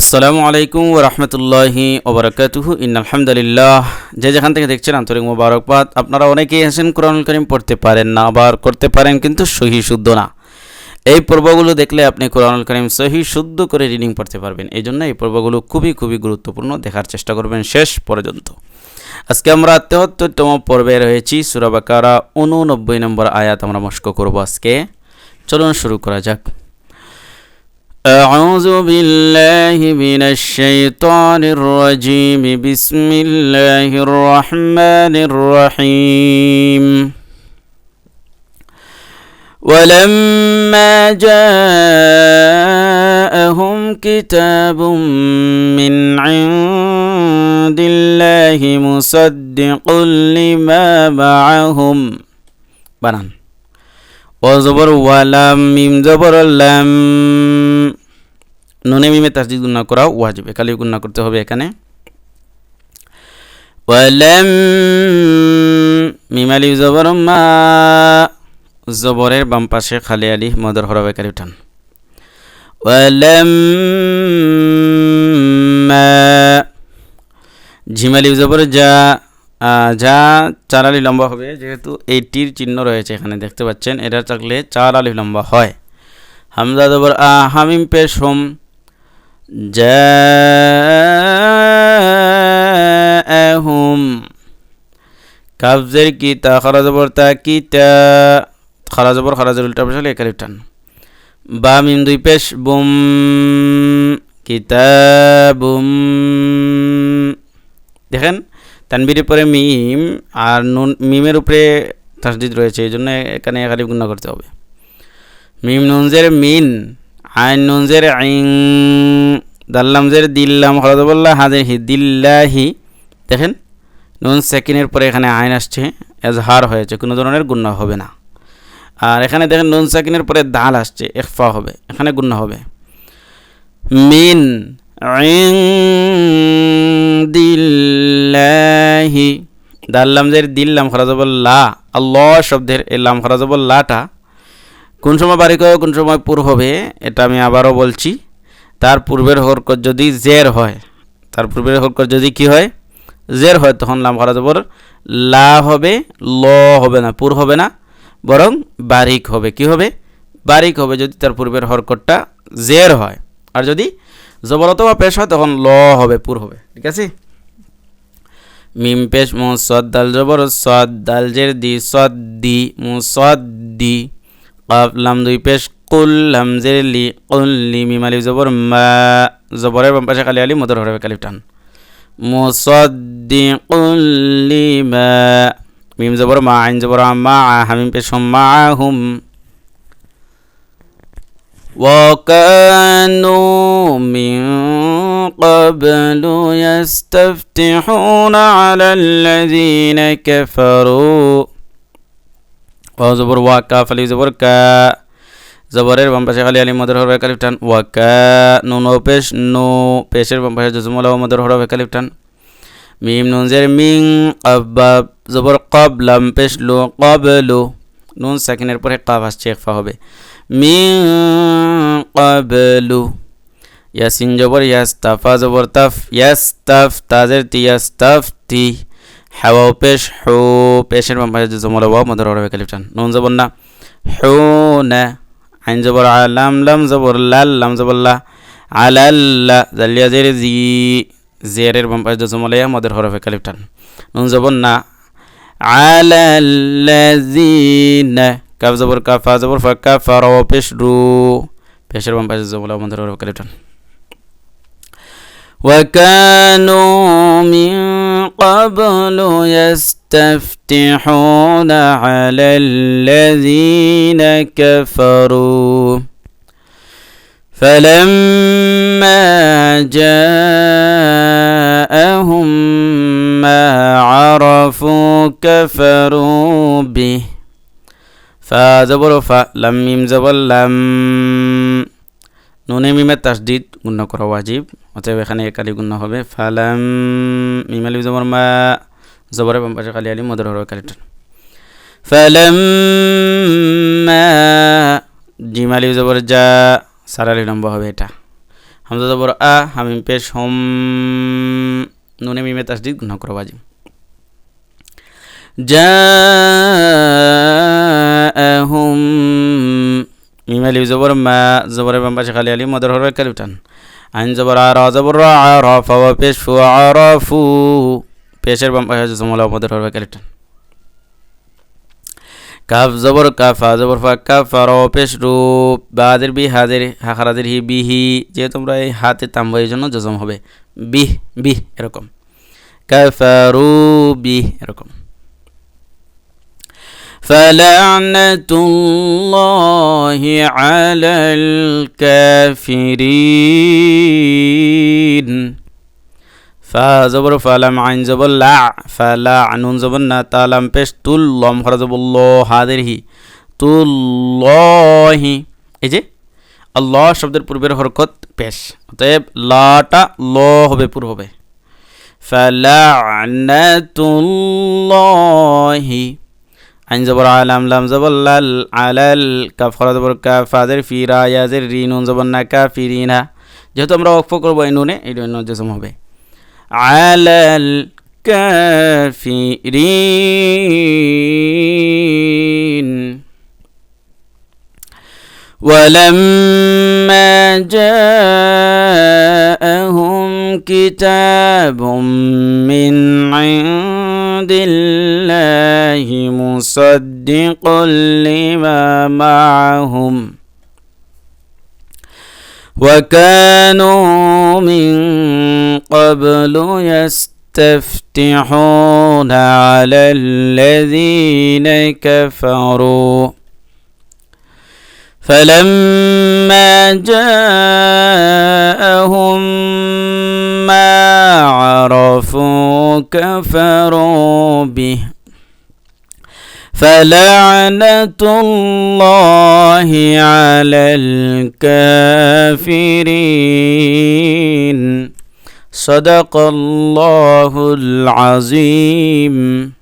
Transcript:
আসসালামু আলাইকুম রহমতুল্লাহি ওবরাকাতুহু ইন আলহামদুলিল্লাহ যে যেখান থেকে দেখছেন আন্তরিক মোবারকবাদ, আপনারা অনেকেই আছেন কোরআনুল করিম পড়তে পারেন না, আবার করতে পারেন কিন্তু সহি শুদ্ধ না। এই পর্বগুলো দেখলে আপনি কোরআনুল করিম সহি শুদ্ধ করে রিডিং পড়তে পারবেন। এই জন্য এই পর্বগুলো খুবই খুবই গুরুত্বপূর্ণ। দেখার চেষ্টা করবেন শেষ পর্যন্ত। আজকে আমরা তেহত্তরতম পর্বে রয়েছি সুরাবাকারা উননব্বই নম্বর আয়াত আমরা মস্ক করব আজকে। চলুন শুরু করা যাক। أعوذ بالله من الشيطان الرجيم. بسم الله الرحمن الرحيم. ولما جاءهم كتاب من عند الله مصدق لما معهم. بنان. অজবর ওয়ালাম, মিম জবর লাম নুনে মিমে তাসদিদ গুণা করা ওয়াজিবে খালি গুণা করতে হবে এখানে। ওয়ালাম, মিম আলি জবর মা, জবরের বাম পাশে খালি আলি মদর হরবে কালি উঠান। ওয়ালাম ঝিমালি জবর যা যা চার আলি লম্বা হবে, যেহেতু এইটির চিহ্ন রয়েছে এখানে, দেখতে পাচ্ছেন? এটা থাকলে চার আলি লম্বা হয়। হামজা আ, হামিম পেশ হোম হুম। কাবজের কি তা, খরা জবর তা কি তা? খরা জবর খরা জবর উল্টা পেশালে একালি টান বা, মিম দুই পেশ, বুম। কিতাবুম। দেখেন? তানবিরের পরে মিম আর নুন, মিমের উপরে তাসদিদ রয়েছে, এই জন্য এখানে একালি গুণা করতে হবে। মিম নুনজের মিন, আইন নুনজের আইন দাল্লামজের দিল্লাম হরদবল্লা হাজের হি দিল্লাহি দেখেন, নুন সেকিনের পরে এখানে আইন আসছে, এজহার হয়েছে, কোনো ধরনের গুণা হবে না। আর এখানে দেখেন, নুন সেকিনের পরে দাল আসছে একফা হবে, এখানে গুণা হবে। মিন দিল্লাহি দিল্লাম খরাজবল্লা আল্লাহ শব্দের এই লাম খরাজবল্লাটা কোন সময় বারিক হবে কোন সময় পুর হবে, এটা আমি আবারও বলছি। তার পূর্বের হরকত যদি জের হয়, তার পূর্বের হরকত যদি কি হয়? জের হয়, তখন লাম খরাজবর লা হবে, ল হবে না, পুর হবে না, বরং বারিক হবে। কি হবে? বারিক হবে যদি তার পূর্বের হরকতটা জের হয়। আর যদি জবর অথবা পেশ হয়, তখন ল হবে, পুর হবে। ঠিক আছে? মিম পেশ মু সদ দাল জবর সদ দাল জের দি সদ দি মু সদ দি কাফ, লাম দুই পেশ, কুল, লাম জের লি, কুল লি, মিম আলিফ জবর, মা, জবরের বাম পাশে কালি আলি, মদর হবে কালিফ টান। মুসদ্দিকুল লিমা মিম জবর, মা, আইন জবর, মা, হামিম পেশ, মা, হুম। وكانوا من قبل يستفتحون على الذين كفروا وزبر واكا فلي زبر كا জবরের বাম পাশে খালি আলি মদর হরবে কালিফ টান ওয়াকা নুন ও পেশ নো পেশের বাম পাশে জজমুল ও মদর হরবে কালিফ টান মিম নুন জের মিং আব্বাব জবর কব লাম পেশ লো কব লো নুন সেকেন্ডের পরে কাব আসছে, একফা হবে। মিং কবলু, ইয়াসিন জবর ইয়াস্তাফা জবর তাফ, ইয়াস্তাফ তাজের তি, ইয়াস্তাফ তি। হাওয়া পেশ, হু, পেশের পাশে জমল ওয়া মদর হবে নুন জবর না। হু, না, আইন জবর আলাম লাম জবর, লাল, লাম জবর, লা। আলাল্লা জালিয়া, জের, জি, জেরের বাম পাশে জমল ইয়া মদর হবে কালিফটান নুন জবর না। على الذين كف زبر كف زبر فكفروا بشروا بشر بن بشر زبر من ضرر وكلتون وكانوا من قبل يستفتحون على الذين كفروا. فلما جاءهم ما عرفوا كفروا به فزبر فلم ميم زبر لم নুনে মিমের তাসদিদ গুণ্য করা ওয়াজিব অতএব এখানে একালি গুণ্য হবে ফালাম মিমালি জবর মা জবরে বাম পাশে কালি আলি মদর হরবে কালিটান ফালাম্মা জিম আলিফ জবর যা সার আলি লম্বা হবে এটা। হামজা জবর আ হামিম পেশ হোম, নুনে মিমে তাসদিদ গুনা করো বাজিম জাআহুম মিম আলিফ জবর মা জবরের বাম পাশে খালি আলিফ মদের হরফ কালিফ টান আইন জবর আর জবর আর ফা পেশ ফু পেশের বাম পাশে জমলা মদের হরফ কালিফ টান কাফ জবর কাফা জবর ফা কাফার পেশ রূপ বাদের বি হাদের হাখারাদের হি বিহি যেহেতু আমরা এই হাতে তাম্ব এই জন্য জজম হবে বিহ বিহ এরকম কাফারু বিহ এরকম فلعنة الله على الكافرين ফা জবর ফালাম আইন জবর লা, ফালা আনুন জবর না, তালাম পেশ তুল লম খরা জবর ল হাদের হি তুল্লহি। এই যে, আল্লাহ শব্দের পূর্বের হরকত পেশ, অতএব লাটা ল হবে, পুর হবে। ফালানাতুল্লাহি আইন জবর আলাম, লাম জবর লাল, আলাল কাফ, খরা জবর কাফ, ফাদের ফিরা, ইয়াজের রি, নুন জবর না, কাফিরিনা। যেহেতু আমরা অক্ষ করব এই নুনে, এই নুন জসম হবে। على الكافرين. ولما جاءهم كتاب من عند الله مصدق لما معهم وكانوا من قبل يستفتحون على الذين كفروا. فلما جاءهم ما عرفوا كفروا به. فلعنة الله على الكافرين. صدق الله العظيم.